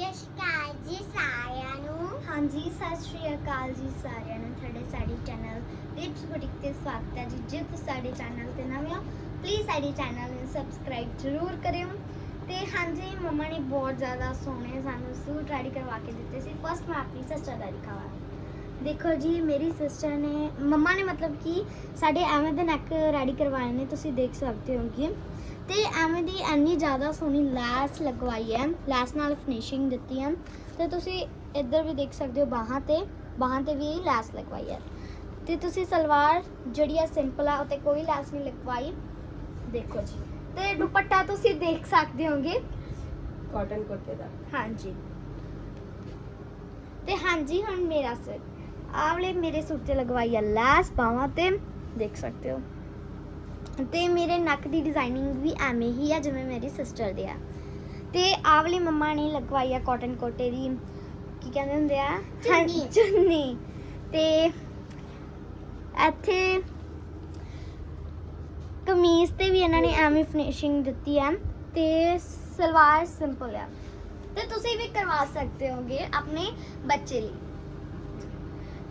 ਸਤਿ ਸ਼੍ਰੀ ਅਕਾਲ ਜੀ ਸਾਰਿਆਂ ਨੂੰ। ਹਾਂਜੀ, ਸਤਿ ਸ਼੍ਰੀ ਅਕਾਲ ਜੀ ਸਾਰਿਆਂ ਨੂੰ। ਤੁਹਾਡੇ ਸਾਡੇ ਚੈਨਲ ਲਿਪਸ ਬੁਟੀਕ ਤੇ ਸਵਾਗਤ ਹੈ ਜੀ। ਜੇ ਤੁਸੀਂ ਸਾਡੇ ਚੈਨਲ ਤੇ ਨਵੇਂ ਹੋ ਪਲੀਜ਼ ਸਾਡੇ ਚੈਨਲ ਨੂੰ ਸਬਸਕ੍ਰਾਈਬ ਜ਼ਰੂਰ ਕਰਿਓ। ਤੇ ਹਾਂਜੀ, ਮੰਮਾ ਨੇ ਬਹੁਤ ਜ਼ਿਆਦਾ ਸੋਹਣੇ ਸਾਨੂੰ ਸੂਟ ਰੈਡੀ ਕਰਵਾ ਕੇ ਦਿੱਤੇ ਸੀ। ਫਸਟ ਮੈਂ ਆਪਣੀ ਸਿਸਟਰ ਦਾ ਦਿਖਾਵਾ। ਦੇਖੋ ਜੀ, ਮੇਰੀ ਸਿਸਟਰ ਨੇ, ਮੰਮਾ ਨੇ ਮਤਲਬ ਕਿ ਸਾਡੇ ਐਵੇਂ ਦੇ ਨੈਕ ਰੈਡੀ ਕਰਵਾਏ ਨੇ, ਤੁਸੀਂ ਦੇਖ ਸਕਦੇ ਹੋ ਕਿ ਤੇ ਐਵੇਂ ਦੀ ਇੰਨੀ ਜ਼ਿਆਦਾ ਸੋਹਣੀ ਲੈਸ ਲਗਵਾਈ ਹੈ ਲੈਸ ਨਾਲ ਫਿਨਿਸ਼ਿੰਗ ਦਿੱਤੀ ਹੈ ਤੇ ਤੁਸੀਂ ਇੱਧਰ ਵੀ ਦੇਖ ਸਕਦੇ ਹੋ ਬਾਹਾਂ ਤੇ ਬਾਹਾਂ ਤੇ ਵੀ ਲੈਸ ਲਗਵਾਈ ਹੈ। ਤੇ ਤੁਸੀਂ ਸਲਵਾਰ ਜਿਹੜੀ ਹੈ ਸਿੰਪਲ ਆ ਉਤੇ ਕੋਈ ਲੈਸ ਨਹੀਂ ਲਗਵਾਈ। ਦੇਖੋ ਜੀ ਤੇ ਦੁਪੱਟਾ ਤੁਸੀਂ ਦੇਖ ਸਕਦੇ ਹੋਗੇ। ਕਾਟਨ ਕੁਰਤੇ ਦਾ। ਹਾਂਜੀ। ਤੇ ਹਾਂਜੀ ਹੁਣ ਮੇਰਾ ਸੂਟ ਆਵਲੇ ਮੇਰੇ ਸੂਟ ਤੇ ਲਗਵਾਈ ਹੈ ਲੈਸ ਬਾਹਾਂ ਤੇ। ਦੇਖ ਸਕਦੇ ਹੋ। ਤੇ ਮੇਰੇ ਨੱਕ ਦੀ ਡਿਜ਼ਾਈਨਿੰਗ ਵੀ ਐਵੇਂ ਹੀ ਆ ਜਿਵੇਂ ਮੇਰੀ ਸਿਸਟਰ ਦੇ ਆ। ਤੇ ਆਵਲੀ ਮੰਮਾ ਨੇ ਲਗਵਾਈ ਆ ਕਾਟਨ ਕੋਟੇ ਦੀ ਕੀ ਕਹਿੰਦੇ ਹੁੰਦੇ ਆ? ਚੁੰਨੀ। ਚੁੰਨੀ। ਤੇ ਇੱਥੇ ਕਮੀਜ਼ ਤੇ ਵੀ ਇਹਨਾਂ ਨੇ ਐਵੇਂ ਫਿਨਿਸ਼ਿੰਗ ਦਿੱਤੀ ਹੈ ਤੇ ਸਲਵਾਰ ਸਿੰਪਲ ਆ। ਤੇ ਤੁਸੀਂ ਵੀ ਕਰਵਾ ਸਕਦੇ ਹੋਗੇ ਆਪਣੇ ਬੱਚੇ ਲਈ।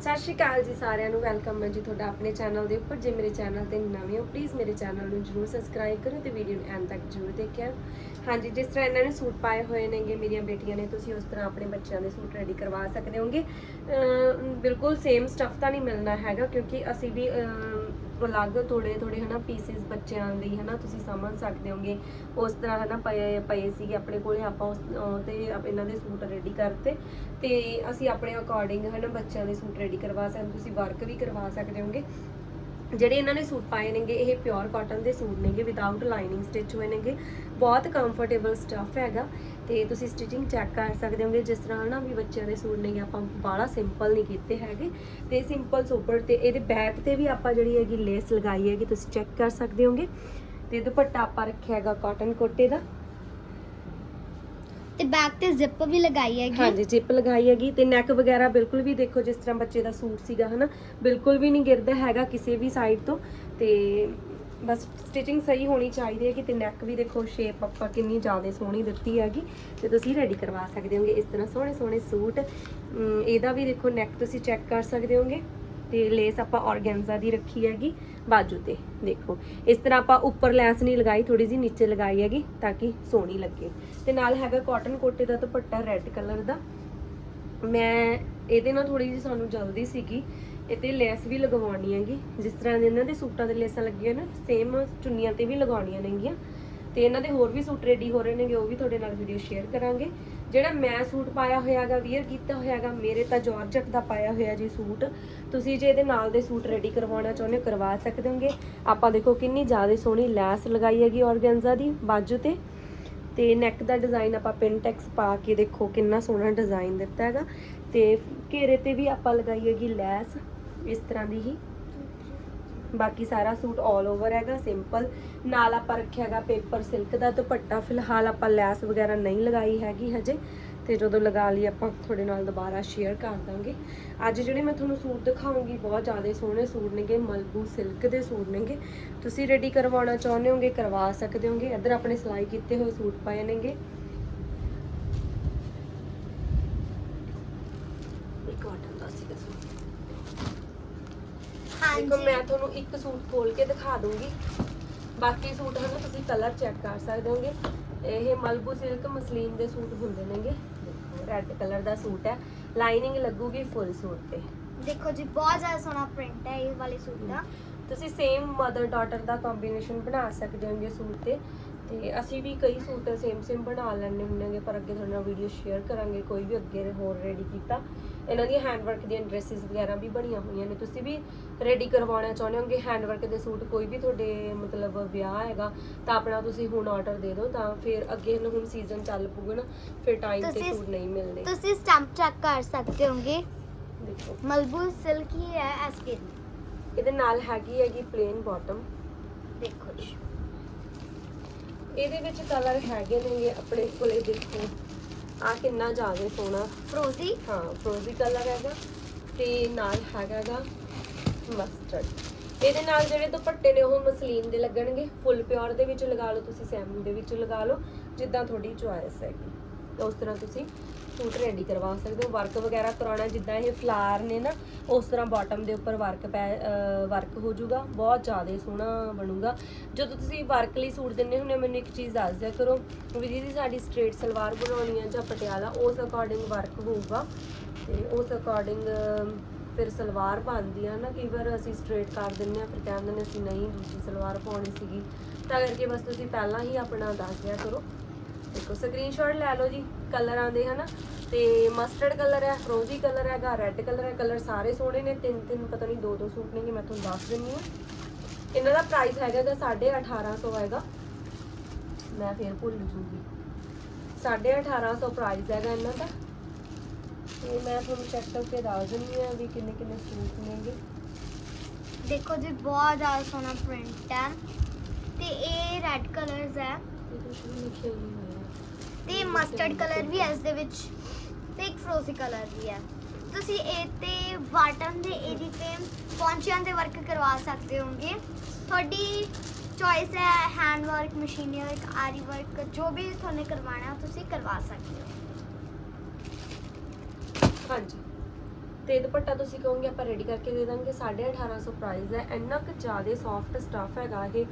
ਸਤਿ ਸ਼੍ਰੀ ਅਕਾਲ ਜੀ ਸਾਰਿਆਂ ਨੂੰ, ਵੈਲਕਮ ਹੈ ਜੀ ਤੁਹਾਡਾ ਆਪਣੇ ਚੈਨਲ ਦੇ ਉੱਪਰ। ਜੇ ਮੇਰੇ ਚੈਨਲ ਤੇ ਨਵੇਂ ਹੋ ਪਲੀਜ਼ ਮੇਰੇ ਚੈਨਲ ਨੂੰ ਜਰੂਰ ਸਬਸਕ੍ਰਾਈਬ ਕਰੋ ਤੇ ਵੀਡੀਓ ਨੂੰ ਐਂਡ ਤੱਕ ਜਰੂਰ ਦੇਖਿਓ ਹਾਂਜੀ, ਜਿਸ ਤਰ੍ਹਾਂ ਇਹਨਾਂ ਨੇ ਸੂਟ ਪਾਏ ਹੋਏ ਨੇਗੇ, ਮੇਰੀਆਂ ਬੇਟੀਆਂ ਨੇ, ਤੁਸੀਂ ਉਸ ਤਰ੍ਹਾਂ ਆਪਣੇ ਬੱਚਿਆਂ ਦੇ ਸੂਟ ਰੈਡੀ ਕਰਵਾ ਸਕਦੇ ਹੋਗੇ। ਬਿਲਕੁਲ ਸੇਮ ਸਟੱਫ ਤਾਂ ਨਹੀਂ ਮਿਲਣਾ ਹੈਗਾ, ਕਿਉਂਕਿ ਅਸੀਂ ਵੀ ਅਲੱਗ ਥੋੜੇ ਥੋੜੇ ਹਨਾ ਪੀਸਿਸ ਬੱਚਿਆਂ ਲਈ ਹਨਾ ਤੁਸੀਂ ਸਮਝ ਸਕਦੇ ਹੋਗੇ। ਉਸ ਤਰ੍ਹਾਂ ਹਨਾ ਪਏ ਪਏ ਸੀਗੇ ਆਪਣੇ ਕੋਲੇ, ਆਪਾਂ ਉਸ, ਅਹ ਤੇ ਇਹਨਾਂ ਦੇ ਸੂਟ ਰੈਡੀ ਕਰਤੇ। ਤੇ ਅਸੀਂ ਆਪਣੇ ਅਕੋਰਡਿੰਗ ਹਨਾ ਬੱਚਿਆਂ ਦੇ ਸੂਟ ਰੈਡੀ ਕਰਵਾ ਸਕਦੇ ਤੁਸੀਂ ਵਰਕ ਵੀ ਕਰਵਾ ਸਕਦੇ ਹੋਗੇ। ਜਿਹੜੇ ਇਹਨਾਂ ਨੇ ਸੂਟ ਪਾਏ ਨੇਗੇ, ਇਹ ਪਿਓਰ ਕਾਟਨ ਦੇ ਸੂਟ ਨੇਗੇ ਵਿਦਆਊਟ ਲਾਈਨਿੰਗ ਸਟਿਚ ਹੋਏ ਨੇਗੇ। ਬਹੁਤ ਕੰਫਰਟੇਬਲ ਸਟਫ ਹੈਗਾ ਤੇ ਤੁਸੀਂ ਸਟਿਚਿੰਗ ਚੈੱਕ ਕਰ ਸਕਦੇ ਹੋਗੇ, ਜਿਸ ਤਰ੍ਹਾਂ ਨਾ ਵੀ ਬੱਚਿਆਂ ਦੇ ਸੂਟ ਨੇਗੇ, ਆਪਾਂ ਬਾਹਲਾ ਸਿੰਪਲ ਨਹੀਂ ਕੀਤੇ ਹੈਗੇ। ਤੇ ਸਿੰਪਲ ਸੋਬਰ ਤੇ ਇਹਦੇ ਬੈਕ ਤੇ ਵੀ ਆਪਾਂ ਜਿਹੜੀ ਹੈਗੀ ਲੇਸ ਲਗਾਈ ਹੈਗੀ, ਤੁਸੀਂ ਚੈੱਕ ਕਰ ਸਕਦੇ ਹੋਗੇ। ਤੇ ਦੁਪੱਟਾ ਆਪਾਂ ਰੱਖਿਆ ਹੈਗਾ ਕਾਟਨ ਕੋਟੇ ਦਾ। ਤੇ ਬੈਕ ਤੇ ਜ਼ਿਪ ਵੀ ਲਗਾਈ ਹੈਗੀ। ਹਾਂਜੀ ਜਿਪ ਲਗਾਈ ਹੈਗੀ ਤੇ ਨੈਕ ਵਗੈਰਾ ਬਿਲਕੁਲ ਵੀ ਦੇਖੋ ਜਿਸ ਤਰ੍ਹਾਂ ਬੱਚੇ ਦਾ ਸੂਟ ਸੀਗਾ ਹਨਾ ਬਿਲਕੁਲ ਵੀ ਨਹੀਂ ਗਿਰਦਾ ਹੈਗਾ ਕਿਸੇ ਵੀ ਸਾਈਡ ਤੋਂ ਤੇ ਬਸ ਸਟਿਚਿੰਗ ਸਹੀ ਹੋਣੀ ਚਾਹੀਦੀ ਹੈ ਕਿ ਤੇ ਨੈਕ ਵੀ ਦੇਖੋ ਸ਼ੇਪ ਆਪਾਂ ਕਿੰਨੀ ਜ਼ਿਆਦਾ ਸੋਹਣੀ ਦਿੱਤੀ ਹੈਗੀ ਤੇ ਤੁਸੀਂ ਰੈਡੀ ਕਰਵਾ ਸਕਦੇ ਹੋਗੇ ਇਸ ਤਰ੍ਹਾਂ ਸੋਹਣੇ ਸੋਹਣੇ ਸੂਟ। ਅਮ, ਇਹਦਾ ਵੀ ਦੇਖੋ ਨੈਕ ਤੁਸੀਂ ਚੈੱਕ ਕਰ ਸਕਦੇ ਹੋਗੇ। ਤੇ ਲੇਸ ਆਪਾਂ ਔਰਗੈਂਜ਼ਾ ਦੀ ਰੱਖੀ ਹੈਗੀ, ਬਾਜੂ ਤੇ, ਦੇਖੋ। ਇਸ ਤਰ੍ਹਾਂ ਆਪਾਂ ਉੱਪਰ ਲੈਸ ਨਹੀਂ ਲਗਾਈ ਥੋੜੀ ਜਿਹੀ ਨੀਚੇ ਲਗਾਈ ਹੈਗੀ, ਤਾਂ ਕਿ ਸੋਹਣੀ ਲੱਗੇ। ਤੇ ਨਾਲ ਹੈਗਾ ਕਾਟਨ ਕੋਟੇ ਦਾ ਦੁਪੱਟਾ ਰੈੱਡ ਕਲਰ ਦਾ। ਮੈਂ ਇਹਦੇ ਨਾਲ ਥੋੜੀ ਜਿਹੀ ਸਾਨੂੰ ਜਲਦੀ ਸੀਗੀ ਇਹ ਤੇ ਲੈਸ ਵੀ ਲਗਵਾਉਣੀ ਹੈਗੀ। ਜਿਸ ਤਰ੍ਹਾਂ ਇਹਨਾਂ ਦੇ ਸੂਟਾਂ ਦੇ ਲੈਸਾਂ ਲੱਗੀਆਂ ਨਾ ਸੇਮ ਚੁੰਨੀਆਂ ਤੇ ਵੀ ਲਗਾਉਣੀਆਂ ਨੇਗੀਆਂ। ਤੇ ਇਹਨਾਂ ਦੇ ਹੋਰ ਵੀ ਸੂਟ ਰੈਡੀ ਹੋ ਰਹੇ ਨੇਗੇ, ਉਹ ਵੀ ਤੁਹਾਡੇ ਨਾਲ ਵੀਡੀਓ ਸ਼ੇਅਰ ਕਰਾਂਗੇ। ਜਿਹੜਾ ਮੈਂ ਸੂਟ ਪਾਇਆ ਹੋਇਆਗਾ ਵੀਅਰ ਕੀਤਾ ਹੋਇਆਗਾ, ਮੇਰੇ ਤਾਂ ਜਾਰਜਟ ਦਾ ਪਾਇਆ ਹੋਇਆ ਜੀ ਸੂਟ। ਤੁਸੀਂ ਜੇ ਇਹਦੇ ਨਾਲ ਦੇ ਸੂਟ ਰੈਡੀ ਕਰਵਾਉਣਾ ਚਾਹੁੰਦੇ ਹੋ, ਕਰਵਾ ਸਕਦੇ ਹੋਗੇ। ਆਪਾਂ ਦੇਖੋ ਕਿੰਨੀ ਜ਼ਿਆਦਾ ਸੋਹਣੀ ਲੈਸ ਲਗਾਈ ਹੈਗੀ ਔਰਗੈਂਜ਼ਾ ਦੀ ਬਾਜੂ ਤੇ। ਤੇ ਨੈਕ ਦਾ ਡਿਜ਼ਾਈਨ ਆਪਾਂ ਪਿੰਟੈਕਸ ਪਾ ਕੇ ਦੇਖੋ ਕਿੰਨਾ ਸੋਹਣਾ ਡਿਜ਼ਾਈਨ ਦਿੱਤਾ ਹੈਗਾ। ਤੇ ਘੇਰੇ ਤੇ ਵੀ ਆਪਾਂ ਲਗਾਈ ਹੈਗੀ ਲੈਸ, ਇਸ ਤਰ੍ਹਾਂ ਦੀ ਹੀ। ਬਾਕੀ ਸਾਰਾ ਸੂਟ 올 ਓਵਰ ਹੈਗਾ ਸਿੰਪਲ ਨਾਲ ਆਪਾਂ ਰੱਖਿਆ ਹੈਗਾ ਪੇਪਰ ਸਿਲਕ ਦਾ ਦੁਪੱਟਾ। ਫਿਲਹਾਲ ਆਪਾਂ ਲੈਸ ਵਗੈਰਾ ਨਹੀਂ ਲਗਾਈ ਹੈਗੀ ਹਜੇ। ਤੇ ਜਦੋਂ ਲਗਾ ਲਈ ਆਪਾਂ ਤੁਹਾਡੇ ਨਾਲ ਦੁਬਾਰਾ ਸ਼ੇਅਰ ਕਰ ਦਾਂਗੇ। ਅੱਜ ਜਿਹੜੇ ਮੈਂ ਤੁਹਾਨੂੰ ਸੂਟ ਦਿਖਾਉਂਗੀ, ਬਹੁਤ ਜ਼ਿਆਦਾ ਸੋਹਣੇ ਸੂਟ ਨੇਗੇ, ਮਲਬੂ ਸਿਲਕ ਦੇ ਸੂਟ ਨੇਗੇ। ਤੁਸੀਂ ਰੈਡੀ ਕਰਵਾਉਣਾ ਚਾਹੁੰਦੇ ਹੋਗੇ, ਕਰਵਾ ਸਕਦੇ ਹੋਗੇ। ਇੱਧਰ ਆਪਣੇ ਸਿਲਾਈ ਕੀਤੇ ਹੋਏ ਸੂਟ ਪਏ ਨੇਗੇ। ਇਹ ਕਾਟਨ ਦਾ ਸੀਗਾ ਦੇਖੋ ਮੈਂ ਤੁਹਾਨੂੰ ਇੱਕ ਸੂਟ ਖੋਲ ਕੇ ਦਿਖਾ ਦੂੰਗੀ ਬਾਕੀ ਸੂਟ ਹਨ ਤੁਸੀਂ ਕਲਰ ਚੈੱਕ ਕਰ ਸਕਦੇ ਹੋਗੇ। ਇਹ ਮਲਬੂ ਸਿਲਕ ਮਸਲੀਨ ਦੇ ਸੂਟ ਹੁੰਦੇ ਨੇਗੇ। ਰੈੱਡ ਕਲਰ ਦਾ ਸੂਟ ਹੈ। ਲਾਈਨਿੰਗ ਲੱਗੂਗੀ ਫੁੱਲ ਸੂਟ ਤੇ। ਦੇਖੋ ਜੀ ਬਹੁਤ ਜ਼ਿਆਦਾ ਸੋਹਣਾ ਪ੍ਰਿੰਟ ਹੈ ਇਹ ਵਾਲੇ ਸੂਟ ਦਾ। ਤੁਸੀਂ ਸੇਮ ਮਦਰ ਡਾਟਰ ਦਾ ਕੰਬੀਨੇਸ਼ਨ ਬਣਾ ਸਕਦੇ ਹੋਗੇ ਸੂਟ ਤੇ। ਤੇ ਅਸੀਂ ਵੀ ਕਈ ਸੂਟ ਸੇਮ ਸੇਮ ਬਣਾ ਲੈਣੇ ਹੁੰਦੇਗੇ ਪਰ ਅੱਗੇ ਤੁਹਾਡੇ ਨਾਲ ਵੀਡੀਓ ਸ਼ੇਅਰ ਕਰਾਂਗੇ ਕੋਈ ਵੀ ਅੱਗੇ ਹੋਰ ਰੈਡੀ ਕੀਤਾ। ਇਹਨਾਂ ਦੀਆਂ ਹੈਂਡਵਰਕ ਦੀਆਂ ਡਰੈਸਿਸ ਵਗੈਰਾ ਵੀ ਬਣੀਆਂ ਹੋਈਆਂ ਨੇ। ਤੁਸੀਂ ਵੀ ਰੈਡੀ ਕਰਵਾਉਣਾ ਚਾਹੁੰਦੇ ਹੋਗੇ ਹੈਂਡਵਰਕ ਦੇ ਸੂਟ? ਕੋਈ ਵੀ ਤੁਹਾਡੇ ਮਤਲਬ ਵਿਆਹ ਹੈਗਾ ਤਾਂ ਆਪਣਾ ਤੁਸੀਂ ਹੁਣ ਆਰਡਰ ਦੇ ਦਿਓ ਤਾਂ ਫਿਰ ਅੱਗੇ ਨੂੰ ਹੁਣ ਸੀਜ਼ਨ ਚੱਲ ਪੂਗਾ ਨਾ ਫਿਰ ਟਾਈਮ ਤੇ ਤੁਸੀਂ- ਸੂਟ ਨਹੀਂ ਮਿਲਣੇ। ਤੁਸੀਂ ਸਟੈਂਪ ਚੈੱਕ ਕਰ ਸਕਦੇ ਹੋਗੇ। ਦੇਖੋ। ਮਲਬੂ ਸਿਲਕ ਹੀ ਹੈ ਐਸਕੇ ਇਹਦੇ ਨਾਲ ਹੈਗੀ ਹੈਗੀ ਪਲੇਨ ਬਾਟਮ ਦੇਖੋ ਜੀ। ਇਹਦੇ ਵਿੱਚ ਕਲਰ ਹੈਗੇ ਨੇਗੇ ਆਪਣੇ ਕੋਲੇ ਦੇਖੋ। ਆ ਕਿੰਨਾ ਜ਼ਿਆਦਾ ਸੋਹਣਾ। ਫਰੋਜ਼ੀ ਹਾਂ ਫਰੋਜ਼ੀ ਕਲਰ ਹੈਗਾ ਤੇ ਨਾਲ ਹੈਗਾਗਾ ਮਸਟਰਡ ਇਹਦੇ ਨਾਲ ਜਿਹੜੇ ਦੁਪੱਟੇ ਨੇ ਉਹ ਮਸਲੀਨ ਦੇ ਲੱਗਣਗੇ। ਫੁੱਲ ਪਿਓਰ ਦੇ ਵਿੱਚ ਲਗਾ ਲਓ ਤੁਸੀਂ ਸੈਮੀ ਦੇ ਵਿੱਚ ਲਗਾ ਲਓ ਜਿੱਦਾਂ ਤੁਹਾਡੀ ਚੁਆਇਸ ਹੈਗੀ। ਉਸ ਤਰ੍ਹਾਂ ਤੁਸੀਂ ਸੂਟ ਰੈਡੀ ਕਰਵਾ ਸਕਦੇ ਹੋ। ਵਰਕ ਵਗੈਰਾ ਕਰਾਉਣਾ, ਜਿੱਦਾਂ ਇਹ ਫਲਾਰ ਨੇ ਨਾ, ਉਸ ਤਰ੍ਹਾਂ ਬਾਟਮ ਦੇ ਉੱਪਰ ਵਰਕ ਪੈ ਵਰਕ ਹੋ ਜਾਊਗਾ। ਬਹੁਤ ਜ਼ਿਆਦਾ ਸੋਹਣਾ ਬਣੂਗਾ। ਜਦੋਂ ਤੁਸੀਂ ਵਰਕ ਲਈ ਸੂਟ ਦਿੰਦੇ ਹੁੰਦੇ ਮੈਨੂੰ ਇੱਕ ਚੀਜ਼ ਦੱਸ ਦਿਆ ਕਰੋ। ਵੀ ਦੀਦੀ ਸਾਡੀ ਸਟ੍ਰੇਟ ਸਲਵਾਰ ਬਣਾਉਣੀ ਹੈ ਜਾਂ ਪਟਿਆਲਾ, ਉਸ ਅਕੋਰਡਿੰਗ ਵਰਕ ਹੋਊਗਾ। ਤੇ ਉਸ ਅਕੋਰਡਿੰਗ ਫਿਰ ਸਲਵਾਰ ਬਣਦੀ ਆ ਨਾ, ਕਈ ਵਾਰ ਅਸੀਂ ਸਟ੍ਰੇਟ ਕਰ ਦਿੰਦੇ ਆ, ਫਿਰ ਕਹਿੰਦੇ ਨੇ ਅਸੀਂ ਨਹੀਂ, ਦੂਜੀ ਸਲਵਾਰ ਪਾਉਣੀ ਸੀਗੀ। ਤਾਂ ਕਰਕੇ ਬਸ ਤੁਸੀਂ ਪਹਿਲਾਂ ਹੀ ਆਪਣਾ ਦੱਸ ਦਿਆ ਕਰੋ। ਦੇਖੋ ਸਕਰੀਨਸ਼ਾਟ ਲੈ ਲਓ ਜੀ ਕਲਰਾਂ ਦੇ ਹਨਾ। ਤੇ ਮਸਟਰਡ ਕਲਰ ਹੈ ਫਰੋਜ਼ੀ ਕਲਰ ਹੈਗਾ ਰੈੱਡ ਕਲਰ ਹੈ ਕਲਰ ਸਾਰੇ ਸੋਹਣੇ ਨੇ। ਤਿੰਨ ਤਿੰਨ ਪਤਾ ਨਹੀਂ ਦੋ ਦੋ ਸੂਟ ਨੇ ਕਿ ਮੈਂ ਤੁਹਾਨੂੰ ਦੱਸ ਦਿੰਨੀ ਹਾਂ। ਇਹਨਾਂ ਦਾ ਪ੍ਰਾਈਸ ਹੈਗਾ ਗਾ 1850 ਆਏਗਾ ਮੈਂ ਫੇਰ ਭੁੱਲ ਜੂਗੀ। 1850 ਪ੍ਰਾਈਸ ਹੈਗਾ ਇਹਨਾਂ ਦਾ। ਤੇ ਮੈਂ ਤੁਹਾਨੂੰ ਚੈੱਕ ਕਰਕੇ ਦੱਸ ਦਿੰਨੀ ਆ ਵੀ ਕਿੰਨੇ ਕਿੰਨੇ ਸੂਟ ਨੇਗੇ ਦੇਖੋ ਜੀ ਬਹੁਤ ਜ਼ਿਆਦਾ ਸੋਹਣਾ ਪ੍ਰਿੰਟ ਹੈ। ਤੇ ਇਹ ਰੈੱਡ ਕਲਰਸ ਹੈ। ਇਹ ਕੁਝ ਲਿਖਿਆ ਨਹੀਂ ਹੋਇਆ। ਤੇ ਮਸਟਰਡ ਕਲਰ ਵੀ ਹੈ ਇਸ ਦੇ ਵਿੱਚ ਤੇ ਇੱਕ ਫਰੋਜ਼ੀ ਕਲਰ ਵੀ ਹੈ। ਤੁਸੀਂ ਇਹ ਤੇ ਬਾਟਮ ਦੇ ਇਹਦੀ ਤੇ ਪੌਂਚਿਆਂ ਦੇ ਵਰਕ ਕਰਵਾ ਸਕਦੇ ਹੋਗੇ ਤੁਹਾਡੀ ਚੋਇਸ ਹੈ ਹੈਂਡ ਵਰਕ ਮਸ਼ੀਨੀ ਵਰਕ ਆਰੀ ਵਰਕ ਜੋ ਵੀ ਤੁਹਾਨੂੰ ਕਰਵਾਉਣਾ, ਤੁਸੀਂ ਕਰਵਾ ਸਕਦੇ ਹੋ। ਹਾਂਜੀ। ਤੇ ਦੁਪੱਟਾ ਤੁਸੀਂ ਕਹੋਗੇ ਆਪਾਂ ਰੈਡੀ ਕਰਕੇ ਦੇ ਦਾਂਗੇ 1850 ਪ੍ਰਾਈਸ ਹੈ। ਇੰਨਾ ਕੁ ਜ਼ਿਆਦਾ ਸੌਫਟ ਸਟਫ ਹੈਗਾ ਇਹ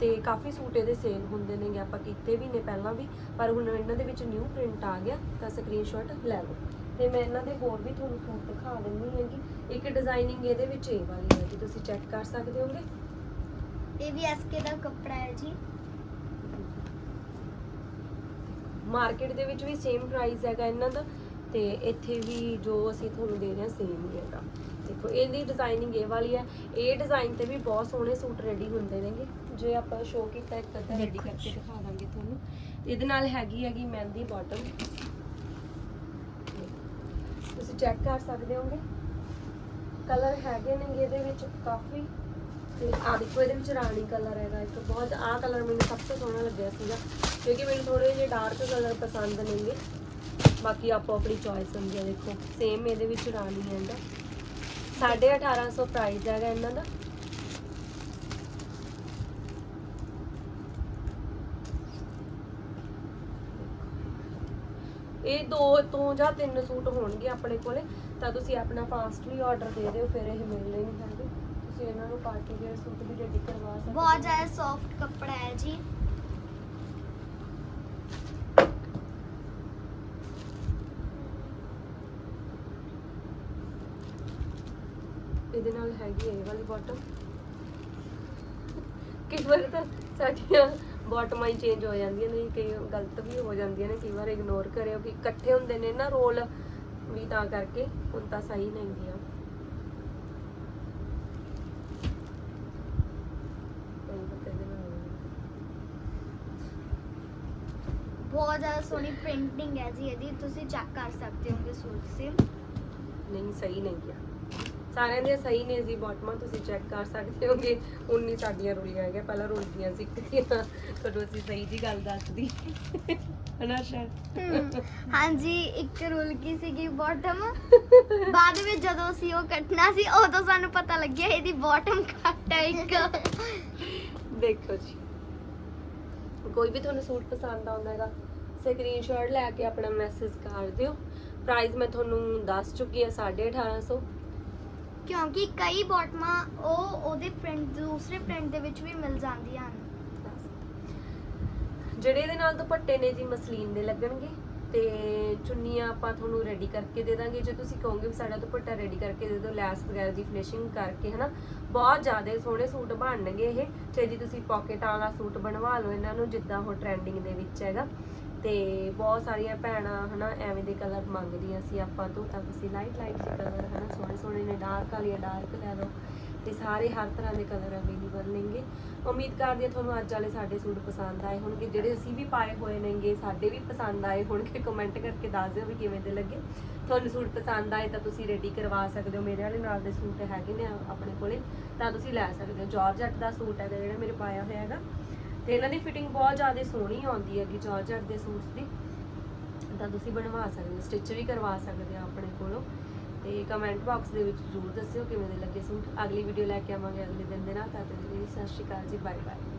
ਤੇ ਕਾਫੀ ਸੂਟ ਇਹਦੇ ਸੇਲ ਹੁੰਦੇ ਨੇਗੇ ਆਪਾਂ ਕੀਤੇ ਵੀ ਨੇ ਪਹਿਲਾਂ ਵੀ ਪਰ ਹੁਣ ਇਹਨਾਂ ਦੇ ਵਿੱਚ ਨਿਊ ਪ੍ਰਿੰਟ ਆ ਗਿਆ ਤਾਂ ਸਕਰੀਨਸ਼ਾਟ ਲੈ ਲਓ। ਤੇ ਮੈਂ ਇਹਨਾਂ ਦੇ ਹੋਰ ਵੀ ਤੁਹਾਨੂੰ ਸੂਟ ਦਿਖਾ ਦਿੰਦੀ ਹੈਗੀ। ਇੱਕ ਡਿਜ਼ਾਈਨਿੰਗ ਇਹਦੇ ਵਿੱਚ ਇਹ ਵਾਲੀ ਹੈ ਜੀ ਤੁਸੀਂ ਚੈੱਕ ਕਰ ਸਕਦੇ ਹੋਗੇ। ਇਹ ਵੀ ਐਸਕੇ ਦਾ ਕੱਪੜਾ ਹੈ ਜੀ। ਮਾਰਕੀਟ ਦੇ ਵਿੱਚ ਵੀ ਸੇਮ ਪ੍ਰਾਈਸ ਹੈਗਾ ਇਹਨਾਂ ਦਾ। ਤੇ ਇੱਥੇ ਵੀ ਜੋ ਅਸੀਂ ਤੁਹਾਨੂੰ ਦੇ ਰਹੇ ਹਾਂ ਸੇਮ ਹੀ ਹੈਗਾ। ਦੇਖੋ ਇਹਦੀ ਡਿਜ਼ਾਈਨਿੰਗ ਇਹ ਵਾਲੀ ਹੈ। ਇਹ ਡਿਜ਼ਾਈਨ ਤੇ ਵੀ ਬਹੁਤ ਸੋਹਣੇ ਸੂਟ ਰੈਡੀ ਹੁੰਦੇ ਨੇਗੇ। ਜੇ ਆਪਾਂ ਸ਼ੋ ਕੀਤਾ ਇੱਕ ਅੱਧਾ ਰੈਡੀ ਕਰਕੇ ਦਿਖਾ ਦਾਂਗੇ ਤੁਹਾਨੂੰ। ਇਹਦੇ ਨਾਲ ਹੈਗੀ ਹੈਗੀ ਮਹਿੰਦੀ ਬਾਟਮ ਤੁਸੀਂ ਚੈੱਕ ਕਰ ਸਕਦੇ ਹੋਗੇ। ਕਲਰ ਹੈਗੇ ਨੇ ਇਹਦੇ ਵਿੱਚ ਕਾਫੀ। ਤੇ ਆ ਦੇਖੋ ਇਹਦੇ ਵਿੱਚ ਰਾਣੀ ਕਲਰ ਹੈਗਾ। ਇੱਕ ਬਹੁਤ ਆਹ ਕਲਰ ਮੈਨੂੰ ਸਭ ਤੋਂ ਸੋਹਣਾ ਲੱਗਿਆ ਸੀਗਾ। ਕਿਉਂਕਿ ਮੈਨੂੰ ਥੋੜੇ ਜਿਹੇ ਡਾਰਕ ਕਲਰ ਪਸੰਦ ਨੇਗੇ। ਬਾਕੀ ਆਪੋ ਆਪਣੀ ਚੋਇਸ ਹੁੰਦੀ ਹੈ ਦੇਖੋ ਸੇਮ ਇਹਦੇ ਵਿੱਚ ਰਾਣੀ ਹੈ ਇਹਦਾ। 1850 ਪ੍ਰਾਈਸ ਹੈਗਾ ਇਹਨਾਂ ਦਾ। ਇਹ ਦੋ ਤੋਂ ਜਾਂ ਤਿੰਨ ਸੂਟ ਹੋਣਗੇ ਆਪਣੇ ਕੋਲੇ ਤਾਂ ਤੁਸੀਂ ਆਪਣਾ ਫਾਸਟਲੀ ਆਰਡਰ ਦੇ ਦਿਓ ਫਿਰ ਇਹ ਮਿਲਣੇ ਨਹੀਂ ਹੈਗੇ ਤੁਸੀਂ ਇਹਨਾਂ ਨੂੰ ਪਾਰਟੀ ਵੇਅਰ ਸੂਟ ਵੀ ਰੈਡੀ ਕਰਵਾ ਸਕਦੇ ਬਹੁਤ ਜ਼ਿਆਦਾ ਸੌਫਟ ਕੱਪੜਾ ਹੈ ਜੀ। ਇਹਦੇ ਨਾਲ ਹੈਗੀ ਹੈ ਇਹ ਵਾਲੀ ਬਾਟਮ ਕਈ ਵਾਰ ਤਾਂ ਸਾਡੀਆਂ ਬਾਟਮਾਂ ਹੀ ਚੇਂਜ ਹੋ ਜਾਂਦੀਆਂ ਨੇ ਕਈ ਗਲਤ ਵੀ ਹੋ ਜਾਂਦੀਆਂ ਨੇ ਕਈ ਵਾਰ ਇਗਨੋਰ ਕਰਿਓ ਕਿ ਇਕੱਠੇ ਹੁੰਦੇ ਨੇ ਨਾ ਰੋਲ ਵੀ ਤਾਂ ਕਰਕੇ ਹੁਣ ਤਾਂ ਸਹੀ ਨਹੀਂ ਗਿਆ। ਬਹੁਤ ਜ਼ਿਆਦਾ ਸੋਹਣੀ ਪ੍ਰਿੰਟਿੰਗ ਹੈ ਜੀ ਇਹਦੀ ਤੁਸੀਂ ਚੈੱਕ ਕਰ ਸਕਦੇ ਹੋਗੇ ਸੂਟ ਸੇ ਨਹੀਂ ਸਹੀ ਨਹੀਂ ਗਿਆ। ਸਾਰਿਆਂ ਦੀਆਂ ਸਹੀ ਨੇ ਜੀ ਬਾਟਮਾਂ ਤੁਸੀਂ ਚੈੱਕ ਕਰ ਸਕਦੇ ਹੋਗੇ। ਉਨੀ ਸਾਡੀਆਂ ਰੁਲੀਆਂ ਹੈਗੀਆਂ ਪਹਿਲਾਂ ਰੁਲਦੀਆਂ ਸੀ ਤੁਹਾਨੂੰ ਅਸੀਂ ਸਹੀ ਜੀ ਗੱਲ ਦੱਸਦੀ। ਹਨਾ ਸ਼ਾਇਦ? ਹਾਂਜੀ ਇੱਕ ਰੁਲ ਗਈ ਸੀਗੀ ਬਾਟਮ ਬਾਅਦ ਵਿੱਚ ਜਦੋਂ ਅਸੀਂ ਉਹ ਕੱਟਣਾ ਸੀ ਉਦੋਂ ਸਾਨੂੰ ਪਤਾ ਲੱਗਿਆ ਇਹਦੀ ਬਾਟਮ ਕੱਟ ਹੈ ਇੱਕ। ਦੇਖੋ ਜੀ। ਕੋਈ ਵੀ ਤੁਹਾਨੂੰ ਸੂਟ ਪਸੰਦ ਆਉਂਦਾ ਹੈਗਾ ਸਕਰੀਨਸ਼ਾਟ ਲੈ ਕੇ ਆਪਣਾ ਮੈਸੇਜ ਕਰ ਦਿਓ। ਪ੍ਰਾਈਸ ਮੈਂ ਤੁਹਾਨੂੰ ਦੱਸ ਚੁੱਕੀ ਹਾਂ 1850 ਕਿਉਂਕਿ ਕਈ ਬਾਟਮਾਂ ਉਹ ਉਹਦੇ ਪ੍ਰਿੰਟ ਦੂਸਰੇ ਪ੍ਰਿੰਟ ਦੇ ਵਿੱਚ ਵੀ ਮਿਲ ਜਾਂਦੀਆਂ ਹਨ। ਜਿਹੜੇ ਇਹਦੇ ਨਾਲ ਦੁਪੱਟੇ ਨੇ ਜੀ ਮਸਲੀਨ ਦੇ ਲੱਗਣਗੇ, ਤੇ ਚੁੰਨੀਆਂ ਆਪਾਂ ਤੁਹਾਨੂੰ ਰੈਡੀ ਕਰਕੇ ਦੇ ਦਾਂਗੇ। ਜੇ ਤੁਸੀਂ ਕਹੋਗੇ ਵੀ ਸਾਡਾ ਦੁਪੱਟਾ ਰੈਡੀ ਕਰਕੇ ਦੇ ਦਿਓ, ਲੈਸ ਵਗੈਰਾ ਦੀ ਫਿਨਿਸ਼ਿੰਗ ਕਰਕੇ, ਹਨਾ? ਬਹੁਤ ਜ਼ਿਆਦਾ ਸੋਹਣੇ ਸੂਟ ਬਣਨਗੇ ਇਹ। ਤੇ ਜੀ ਤੁਸੀਂ ਪਾਕਟਾਂ ਵਾਲਾ ਸੂਟ ਬਣਵਾ ਲਓ ਇਹਨਾਂ ਨੂੰ, ਜਿੱਦਾਂ ਉਹ ਟ੍ਰੈਂਡਿੰਗ ਦੇ ਵਿੱਚ ਹੈਗਾ। ਤੇ ਬਹੁਤ ਸਾਰੀਆਂ ਭੈਣਾਂ ਹਨਾ ਐਵੇਂ ਦੇ ਕਲਰ ਮੰਗਦੀਆਂ ਸੀ ਆਪਾਂ ਤੋਂ, ਤਾਂ ਤੁਸੀਂ ਲਾਈਟ ਲਾਈਟ ਜਿਹੇ ਕਲਰ ਹਨਾ, ਸੋਹਣੇ ਸੋਹਣੇ ਨੇ ਡਾਰਕ ਵਾਲੀਆਂ ਡਾਰਕ ਲੈ ਲਓ। ਤੇ ਸਾਰੇ ਹਰ ਤਰ੍ਹਾਂ ਦੇ ਕਲਰ ਅਵੇਲੇਬਲ ਨੇਗੇ। ਉਮੀਦ ਕਰਦੀ ਹਾਂ ਤੁਹਾਨੂੰ ਅੱਜ ਵਾਲੇ ਸਾਡੇ ਸੂਟ ਪਸੰਦ ਆਏ ਹੋਣਗੇ। ਜਿਹੜੇ ਅਸੀਂ ਵੀ ਪਾਏ ਹੋਏ ਨੇਗੇ, ਸਾਡੇ ਵੀ ਪਸੰਦ ਆਏ ਹੋਣਗੇ। ਕਮੈਂਟ ਕਰਕੇ ਦੱਸ ਦਿਓ ਵੀ ਕਿਵੇਂ ਦੇ ਲੱਗੇ। ਤੁਹਾਨੂੰ ਸੂਟ ਪਸੰਦ ਆਏ ਤਾਂ ਤੁਸੀਂ ਰੈਡੀ ਕਰਵਾ ਸਕਦੇ ਹੋ। ਮੇਰੇ ਵਾਲੇ ਨਾਲ ਦੇ ਸੂਟ ਹੈਗੇ ਨੇ ਆਪਣੇ ਕੋਲੇ। ਤਾਂ ਤੁਸੀਂ ਲੈ ਸਕਦੇ ਹੋ। ਜਾਰਜਟ ਦਾ ਸੂਟ ਹੈਗਾ ਜਿਹੜਾ ਮੇਰੇ ਪਾਇਆ ਹੋਇਆ ਹੈਗਾ। ਤੇ ਇਹਨਾਂ ਦੀ ਫਿਟਿੰਗ ਬਹੁਤ ਜ਼ਿਆਦਾ ਸੋਹਣੀ ਆਉਂਦੀ ਹੈਗੀ ਜਾਰਜਟ ਦੇ ਸੂਟਸ ਦੀ। ਤਾਂ ਤੁਸੀਂ ਬਣਵਾ ਸਕਦੇ ਹੋ ਸਟਿਚ ਵੀ ਕਰਵਾ ਸਕਦੇ ਹੋ ਆਪਣੇ ਕੋਲੋਂ। ਤੇ ਕਮੈਂਟ ਬਾਕਸ ਦੇ ਵਿੱਚ ਜ਼ਰੂਰ ਦੱਸਿਓ ਕਿਵੇਂ ਦੇ ਲੱਗੇ ਸੂਟ। ਅਗਲੀ ਵੀਡੀਓ ਲੈ ਕੇ ਆਵਾਂਗੇ ਅਗਲੇ ਦਿਨ ਦੇ ਨਾਲ। ਤਾਂ ਤੱਕ ਲਈ ਸਤਿ ਸ਼੍ਰੀ ਅਕਾਲ ਜੀ ਬਾਏ ਬਾਏ